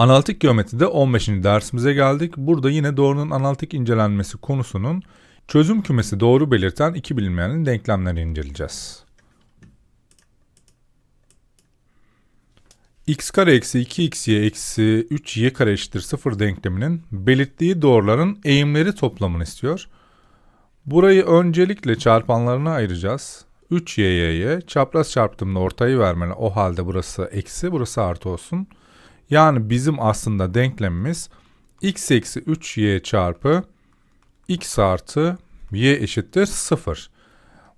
Analitik geometride 15. dersimize geldik. Burada yine doğrunun analitik incelenmesi konusunun çözüm kümesi doğru belirten iki bilinmeyenin denklemlerini inceleyeceğiz. x kare eksi 2xy eksi 3y kare eşittir 0 denkleminin belirttiği doğruların eğimleri toplamını istiyor. Burayı öncelikle çarpanlarına ayıracağız. 3y'ye çapraz çarptığımda ortayı vermeli. O halde burası eksi, burası artı olsun. Yani bizim aslında denklemimiz x eksi 3y çarpı x artı y eşittir 0.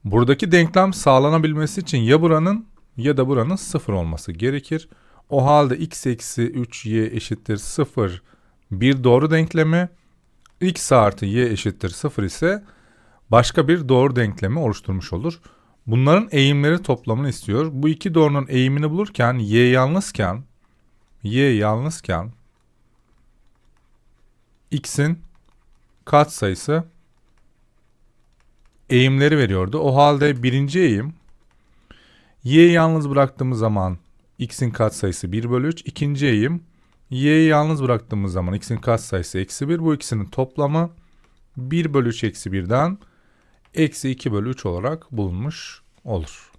Buradaki denklem sağlanabilmesi için ya buranın ya da buranın 0 olması gerekir. O halde x eksi 3y eşittir 0 bir doğru denklemi, x artı y eşittir 0 ise başka bir doğru denklemi oluşturmuş olur. Bunların eğimleri toplamını istiyor. Bu iki doğrunun eğimini bulurken y yalnızken y yalnızken x'in katsayısı eğimleri veriyordu. O halde birinci eğim y'yi yalnız bıraktığımız zaman x'in katsayısı 1 bölü 3. İkinci eğim y'yi yalnız bıraktığımız zaman x'in katsayısı eksi 1. Bu ikisinin toplamı 1 bölü 3 eksi 1'den eksi 2 bölü 3 olarak bulunmuş olur.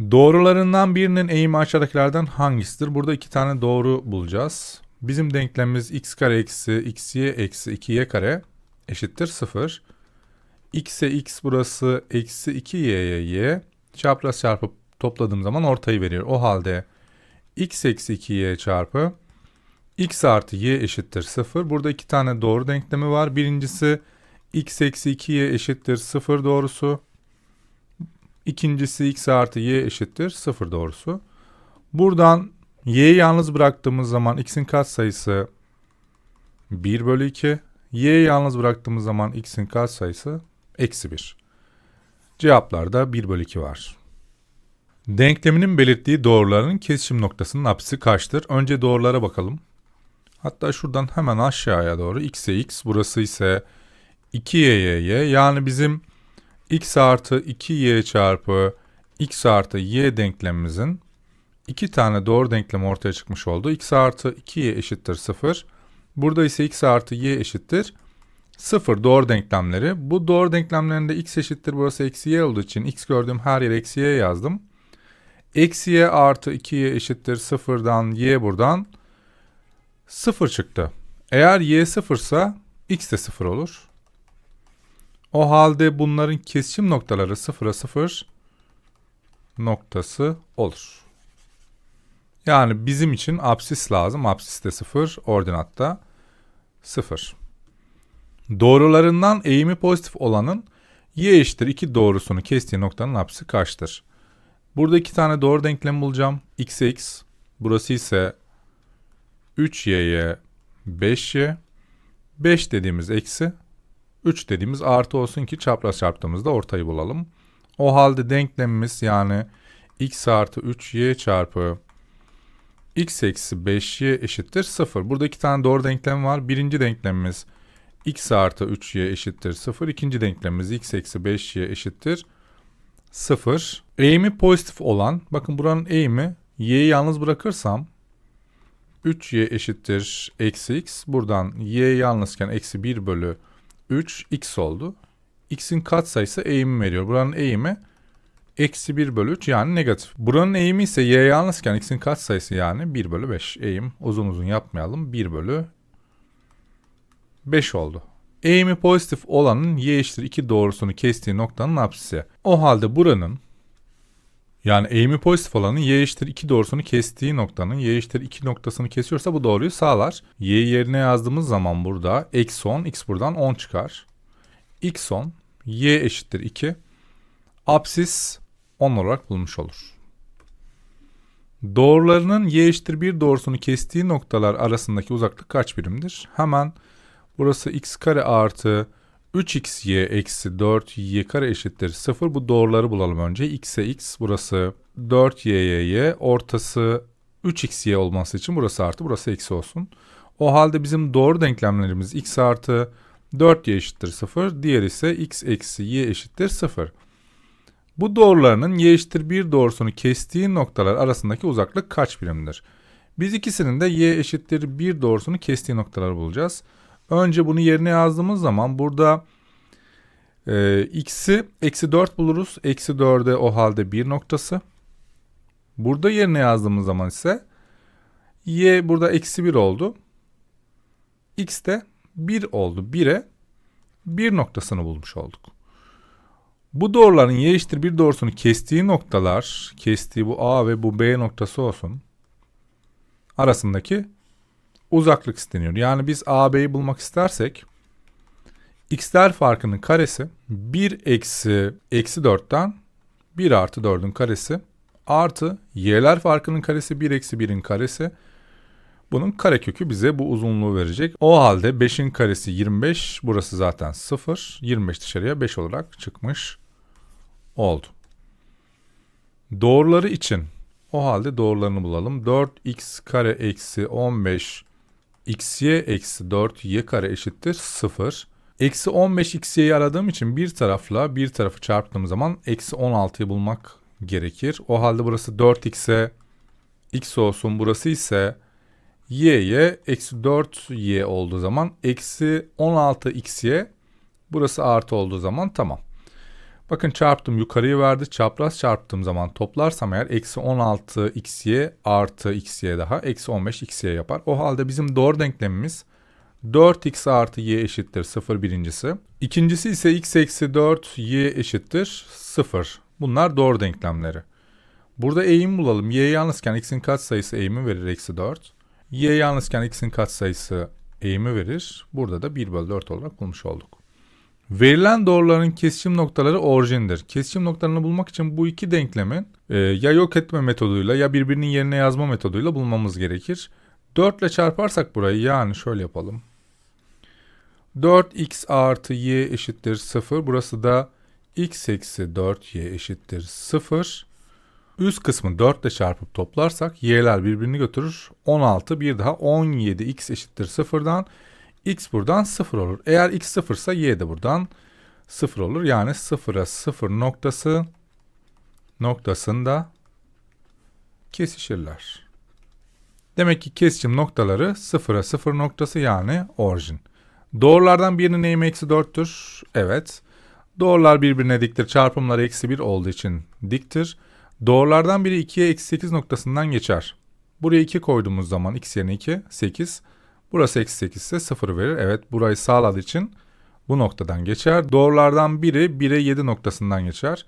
Doğrularından birinin eğimi aşağıdakilerden hangisidir? Burada iki tane doğru bulacağız. Bizim denklemimiz x kare eksi xy eksi 2y kare eşittir 0. x'e x burası eksi 2y'ye y. Çapraz çarpıp topladığım zaman ortayı veriyor. O halde x eksi 2y çarpı x artı y eşittir 0. Burada iki tane doğru denklemi var. Birincisi x eksi 2y eşittir 0 doğrusu. İkincisi x artı y eşittir 0 doğrusu. Buradan y'yi yalnız bıraktığımız zaman x'in katsayısı 1 bölü 2. y'yi yalnız bıraktığımız zaman x'in katsayısı eksi 1. Cevaplarda 1 bölü 2 var. Denkleminin belirttiği doğruların kesişim noktasının apsisi kaçtır? Önce doğrulara bakalım. Hatta şuradan hemen aşağıya doğru x'e x burası ise 2y'ye y yani bizim x artı 2y çarpı x artı y denklemimizin iki tane doğru denklemi ortaya çıkmış oldu. x artı 2y eşittir 0. Burada ise x artı y eşittir 0 doğru denklemleri. Bu doğru denklemlerinde x eşittir burası eksi y olduğu için x gördüğüm her yere eksi y yazdım. Eksi y artı 2y eşittir 0'dan y buradan 0 çıktı. Eğer y 0 ise x de 0 olur. O halde bunların kesişim noktaları 0'a 0 noktası olur. Yani bizim için apsis lazım. Apsis de 0, ordinatta 0. Doğrularından eğimi pozitif olanın y eşittir 2 doğrusunu kestiği noktanın apsisi kaçtır? Burada iki tane doğru denklem bulacağım. x x burası ise 3y'ye 5y 5 dediğimiz eksi 3 dediğimiz artı olsun ki çapraz çarptığımızda ortayı bulalım. O halde denklemimiz yani x artı 3y çarpı x eksi 5y eşittir 0. Burada iki tane doğru denklem var. Birinci denklemimiz x artı 3y eşittir 0. İkinci denklemimiz x eksi 5y eşittir 0. Eğimi pozitif olan, bakın buranın eğimi y'yi yalnız bırakırsam 3y eşittir eksi x. Buradan y yalnızken eksi 1 bölü 3 x oldu. x'in katsayısı eğimi veriyor. Buranın eğimi eksi 1 bölü 3 yani negatif. Buranın eğimi ise y yalnızken x'in katsayısı yani 1 bölü 5. Eğim uzun uzun yapmayalım. 1 bölü 5 oldu. Eğimi pozitif olanın y eşittir 2 doğrusunu kestiği noktanın apsisi. O halde buranın yani eğimi pozitif olanın y eşittir 2 doğrusunu kestiği noktanın y eşittir 2 noktasını kesiyorsa bu doğruyu sağlar. y yerine yazdığımız zaman burada eksi 10 x buradan 10 çıkar. x 10 y eşittir 2 apsis 10 olarak bulmuş olur. Doğrularının y eşittir 1 doğrusunu kestiği noktalar arasındaki uzaklık kaç birimdir? Hemen burası x kare artı 3xy eksi 4y kare eşittir 0. Bu doğruları bulalım önce. x'e x burası 4y'ye y ortası 3xy olması için burası artı burası eksi olsun. O halde bizim doğru denklemlerimiz x artı 4y eşittir 0. Diğer ise x eksi y eşittir 0. Bu doğrularının y eşittir 1 doğrusunu kestiği noktalar arasındaki uzaklık kaç birimdir? Biz ikisinin de y eşittir 1 doğrusunu kestiği noktaları bulacağız. Önce bunu yerine yazdığımız zaman burada e, x'i eksi 4 buluruz. Eksi 4'e o halde 1 noktası. Burada yerine yazdığımız zaman ise y burada eksi 1 oldu. x de 1 oldu. 1'e 1 noktasını bulmuş olduk. Bu doğruların y eşittir 1 doğrusunu kestiği noktalar, kestiği bu a ve bu b noktası olsun. Arasındaki uzaklık isteniyor. Yani biz a b'yi bulmak istersek x'ler farkının karesi 1 eksi eksi 4'ten 1 artı 4'ün karesi artı y'ler farkının karesi 1 eksi 1'in karesi. Bunun karekökü bize bu uzunluğu verecek. O halde 5'in karesi 25. Burası zaten 0. 25 dışarıya 5 olarak çıkmış oldu. Doğruları için o halde doğrularını bulalım. 4x kare eksi 15 xy eksi 4 y kare eşittir 0. Eksi 15 xy'yi aradığım için bir tarafla bir tarafı çarptığım zaman eksi 16'yı bulmak gerekir. O halde burası 4x'e x olsun. Burası ise y'ye eksi 4y olduğu zaman eksi 16xy burası artı olduğu zaman tamam. Bakın çarptım yukarıyı verdi. Çapraz çarptığım zaman toplarsam eğer eksi 16 xy artı xy daha eksi 15 xy yapar. O halde bizim doğru denklemimiz 4x artı y eşittir 0 birincisi. İkincisi ise x eksi 4 y eşittir 0. Bunlar doğru denklemleri. Burada eğim bulalım. y yalnızken x'in katsayısı eğimi verir eksi 4. y yalnızken x'in katsayısı eğimi verir. Burada da 1 bölü 4 olarak bulmuş olduk. Verilen doğruların kesişim noktaları orijindir. Kesişim noktalarını bulmak için bu iki denklemin e, ya yok etme metoduyla ya birbirinin yerine yazma metoduyla bulmamız gerekir. 4 ile çarparsak burayı yani şöyle yapalım. 4x artı y eşittir 0. Burası da x eksi 4y eşittir 0. Üst kısmı 4 ile çarpıp toplarsak y'ler birbirini götürür. 16 bir daha 17 x eşittir 0'dan x buradan 0 olur. Eğer x 0 ise y de buradan 0 olur. Yani 0'a 0 noktası noktasında kesişirler. Demek ki kesişim noktaları 0'a 0 noktası yani orijin. Doğrulardan birinin eğimi eksi 4'tür. Evet. Doğrular birbirine diktir. Çarpımları eksi 1 olduğu için diktir. Doğrulardan biri 2'ye eksi 8 noktasından geçer. Buraya 2 koyduğumuz zaman x yerine 2, 8. Burası eksi 8 ise 0 verir. Evet burayı sağladığı için bu noktadan geçer. Doğrulardan biri 1'e 7 noktasından geçer.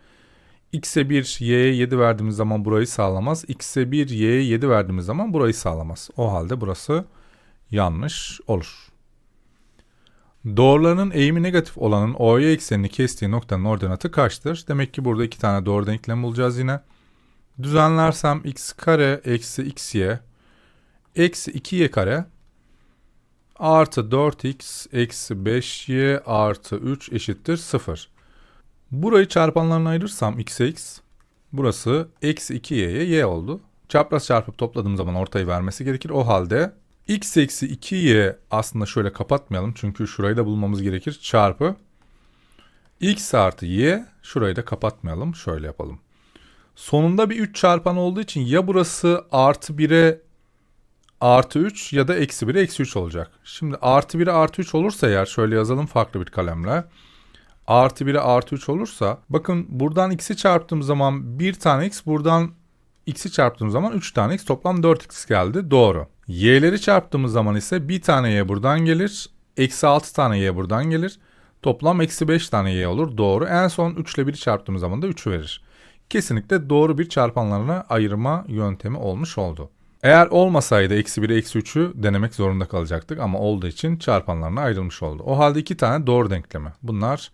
x'e 1, y'ye 7 verdiğimiz zaman burayı sağlamaz. x'e 1, y'ye 7 verdiğimiz zaman burayı sağlamaz. O halde burası yanlış olur. Doğruların eğimi negatif olanın OY eksenini kestiği noktanın ordinatı kaçtır? Demek ki burada iki tane doğru denklem bulacağız yine. Düzenlersem x kare eksi xy eksi 2y kare artı 4x eksi 5y artı 3 eşittir 0. Burayı çarpanlarına ayırırsam x'e x burası eksi 2y'ye y oldu. Çapraz çarpıp topladığım zaman ortayı vermesi gerekir. O halde x eksi 2y aslında şöyle kapatmayalım. Çünkü şurayı da bulmamız gerekir. Çarpı x artı y şurayı da kapatmayalım. Şöyle yapalım. Sonunda bir 3 çarpan olduğu için ya burası artı 1'e artı 3 ya da eksi 1'e eksi 3 olacak. Şimdi artı 1'e artı 3 olursa eğer şöyle yazalım farklı bir kalemle. Artı 1'e artı 3 olursa bakın buradan x'i çarptığım zaman 1 tane x buradan x'i çarptığım zaman 3 tane x toplam 4x geldi. Doğru. Y'leri çarptığımız zaman ise bir tane y buradan gelir. Eksi 6 tane y buradan gelir. Toplam eksi 5 tane y olur. Doğru. En son 3 ile 1'i çarptığımız zaman da 3'ü verir. Kesinlikle doğru bir çarpanlarına ayırma yöntemi olmuş oldu. Eğer olmasaydı eksi 1'i eksi 3'ü denemek zorunda kalacaktık ama olduğu için çarpanlarına ayrılmış oldu. O halde iki tane doğru denklemi. Bunlar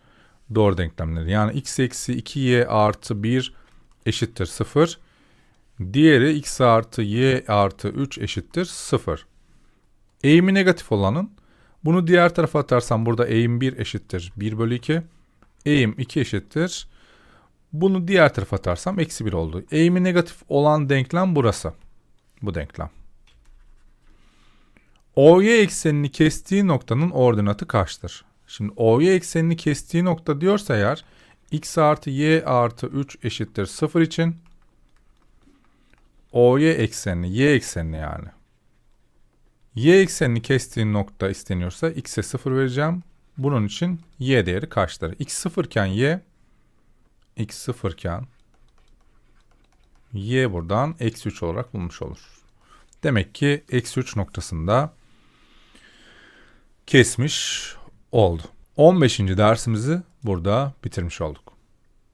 doğru denklemleri. Yani x eksi 2y artı 1 eşittir 0. Diğeri x artı y artı 3 eşittir 0. Eğimi negatif olanın bunu diğer tarafa atarsam burada eğim 1 eşittir 1 bölü 2. Eğim 2 eşittir. Bunu diğer tarafa atarsam eksi 1 oldu. Eğimi negatif olan denklem burası. Bu denklem. OY eksenini kestiği noktanın ordinatı kaçtır? Şimdi OY eksenini kestiği nokta diyorsa eğer x artı y artı 3 eşittir 0 için OY eksenini, y eksenini yani Y eksenini kestiği nokta isteniyorsa x'e 0 vereceğim. Bunun için y değeri kaçtır? x 0 iken y x 0 iken y buradan eksi 3 olarak bulmuş olur. Demek ki eksi 3 noktasında kesmiş oldu. 15. dersimizi burada bitirmiş olduk.